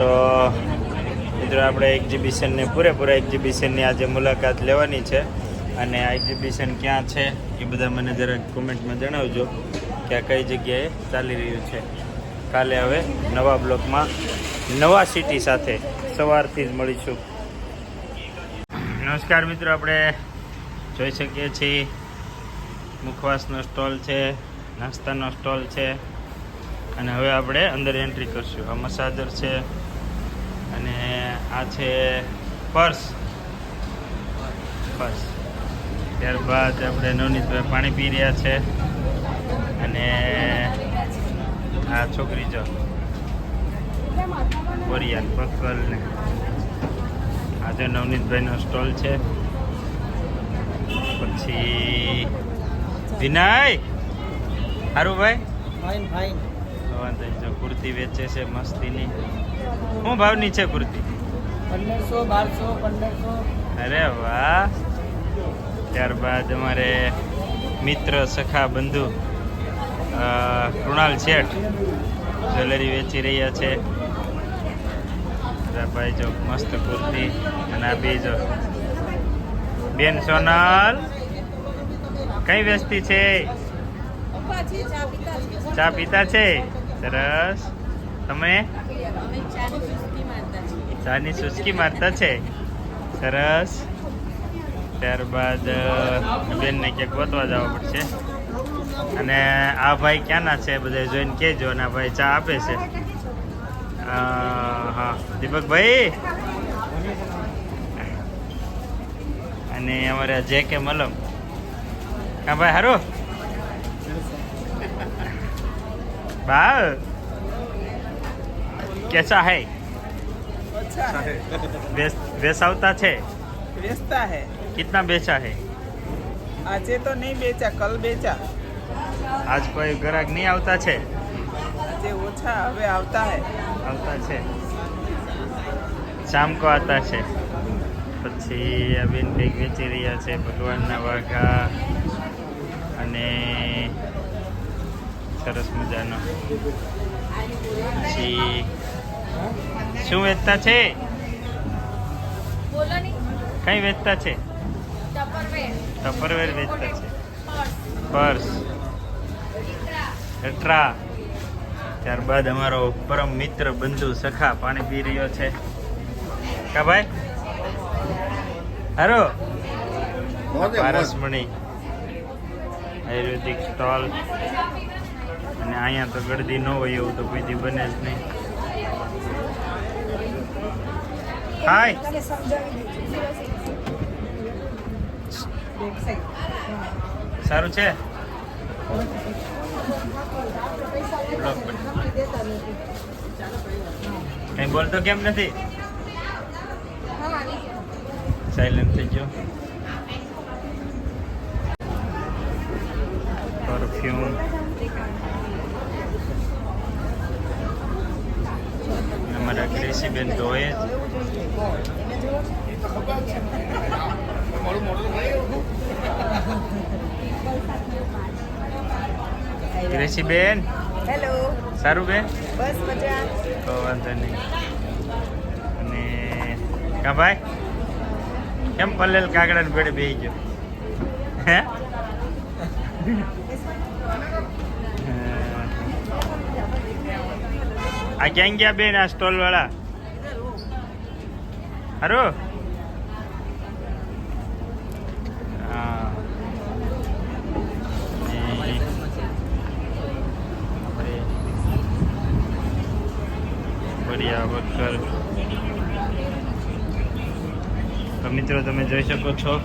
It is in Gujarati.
તો, મિત્રો, આપણે એક્ઝિબિશનને પૂરેપૂરા એક્ઝિબિશનની આજે મુલાકાત લેવાની છે. અને આ એક્ઝિબિશન ક્યાં છે એ બધા મને જરાક કોમેન્ટમાં જણાવજો કે આ કઈ જગ્યાએ ચાલી રહ્યું છે. કાલે હવે નવા બ્લોકમાં નવા સિટી સાથે સવારથી જ મળીશું. નમસ્કાર, મિત્રો, આપણે જોઈ શકીએ છીએ મુખવાસનો સ્ટોલ છે, નાસ્તાનો સ્ટોલ છે. અને હવે આપણે અંદર એન્ટ્રી કરશું. આ મસાજર છે અને આ છે પર્સ. પર્સ. ત્યારબાદ આપણે નવનીતભાઈ પાણી પી રહ્યા છે. અને આ છોકરી જો. બોરિયાન પકલ ને. આજે નવનીતભાઈનો સ્ટોલ છે. પછી વિનાય. સારું ભાઈ? ફાઇન ફાઇન વાંધો જો કુર્તી વેચે છે મસ્તીની. શું ભાવની છે કુર્તી? પંદરસો બારસો પંદરસો. અરે વાહ. ત્યારબાદ અમારે મિત્ર સખા બંધુ કૃણાલ શેઠ જ્વેલરી વેચી રહ્યા છે. અરે ભાઈ જો મસ્ત કુર્તી અને આ બે જો. બેન સોનલ કઈ વેચતી છે. ચા પીતા છે? સરસ. તમે? ચાની સુસ્કી મારતા છે. સરસ. ત્યારબાદ બેનને ક્યાંક ગોતવા જવા પડશે. અને આ ભાઈ ક્યાંના છે? બધા જોઈને કહેજો અને આ ભાઈ ચા આપે છે. હા. દીપકભાઈ? અને અમારા જે કે મલમ. હા, ભાઈ હારું? ભાવ કેસા હૈ अच्छा है બેસ બેસાવતા છે बेचता है कितना बेचा है આજે તો નહીં બેચા કલ બેચા आज कोई ग्राहक नहीं આવતા છે આજે ઓછા હવે આવતા હે આવતા છે શામ કો આતા છે પછી અબીન કંઈક વેચી રહ્યા છે ભગવાનના વાઘા અને સરસ મજાનો. પછી શું વેચતા છે? કઈ વેચતા છે? ટપરવેર વેચતા છે. પર્સ પર્સ ત્યારબાદ અમારો પરમ મિત્ર બંધુ સખા પાણી પી રહ્યો છે. કા ભાઈ? હારો? પારસમણી. આયુર્વેદિક સ્ટોલ અને અહીંયા તો ગળદી ન હોય એવું તો કોઈ બને જ નહીં. હાય. સારું છે. કઈ બોલતો કેમ નથી? સાયલન્ટ થઈ ગયો. પરફ્યુમ ક્રેસીબેન ધોએ. ક્રેસીબેન હેલો. સારું બેન? બસ મજા. તો વાંધો નહીં. અને કા ભાઈ? કેમ પલ્લેલ કાગડા ને ભેડે બેહી ગયો? હે? આ ક્યાં ગયા બેન આ સ્ટોલ વાળા હારો હા ને આપણે બઢિયા વક્કર તો મિત્રો તમે જોઈ શકો છો